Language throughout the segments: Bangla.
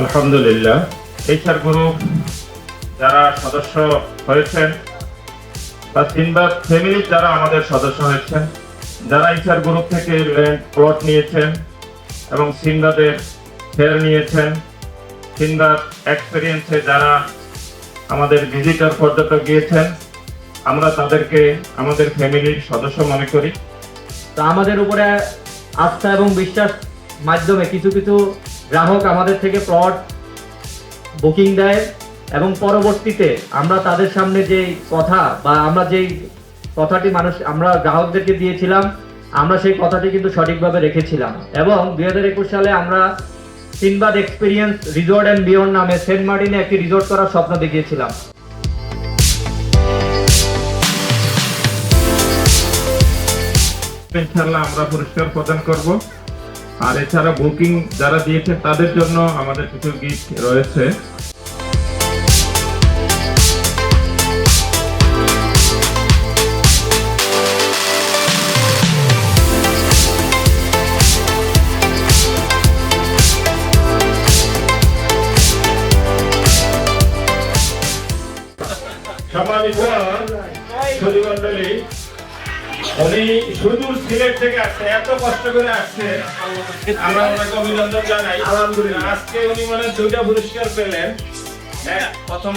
আলহামদুলিল্লাহ। এইচআর গ্রুপ যারা সদস্য হয়েছেন বা সিনবাদ ফ্যামিলির যারা আমাদের সদস্য হয়েছেন, যারা এইচআর গ্রুপ থেকে ল্যান্ড প্লট নিয়েছেন এবং সিনবাদের শেয়ার নিয়েছেন সিনবাদ এক্সপিরিয়েন্সে যারা আমাদের ভিজিটর পর্যটক গিয়েছেন, আমরা তাদেরকে আমাদের ফ্যামিলির সদস্য মনে করি। তা আমাদের উপরে আস্থা এবং বিশ্বাস মাধ্যমে কিছু কিছু গ্রাহক আমাদের থেকে প্লট বুকিং দেয় এবং পরবর্তীতে আমরা তাদের সামনে যেই কথা বা আমরা যেই কথাটি মানুষ আমরা গ্রাহকদেরকে দিয়েছিলাম, আমরা সেই কথাটি কিন্তু সঠিকভাবে রেখেছিলাম। এবং দুই হাজার একুশ সালে আমরা Sinbad experience resort and beyond নামে সেন্ট মার্টিনে একটি রিসোর্ট করার স্বপ্ন দেখিয়েছিলাম। ইনশাল্লাহ আমরা পুরস্কার প্রদান করব। আর এছাড়া বুকিং যারা দিয়েছে তাদের জন্য আমাদের কিছু গিফট রয়েছে। উনি সুদূর সিলেট থেকে আসছে এত কষ্ট করে আসছে। আমরা ওনাকে অভিনন্দন জানাই। আলহামদুলিল্লাহ। আজকে উনি মানে দুইটা পুরস্কার পেলেন। প্রথম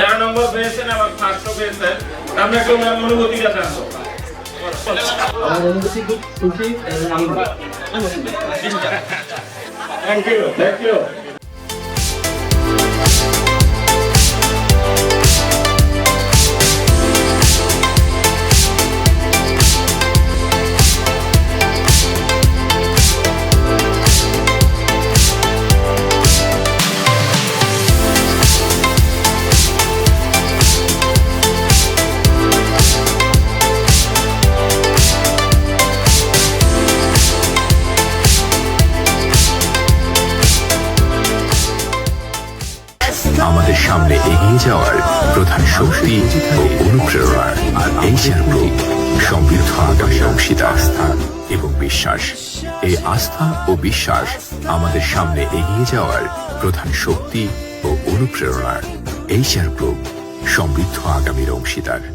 চার নম্বর পেয়েছেন আবার পেয়েছেন। আমরা একটু ওনার অনুভূতিটা জানব থ্যাংক ইউ থ্যাংক ইউ আমাদের সামনে এগিয়ে যাওয়ার প্রধান শক্তি ও অনুপ্রেরণা। আর এইচআর গ্রুপ সমৃদ্ধ আগামী অংশীদার আস্থা এবং বিশ্বাস। এই আস্থা ও বিশ্বাস আমাদের সামনে এগিয়ে যাওয়ার প্রধান শক্তি ও অনুপ্রেরণা। এইচআর গ্রুপ সমৃদ্ধ আগামীর অংশীদার।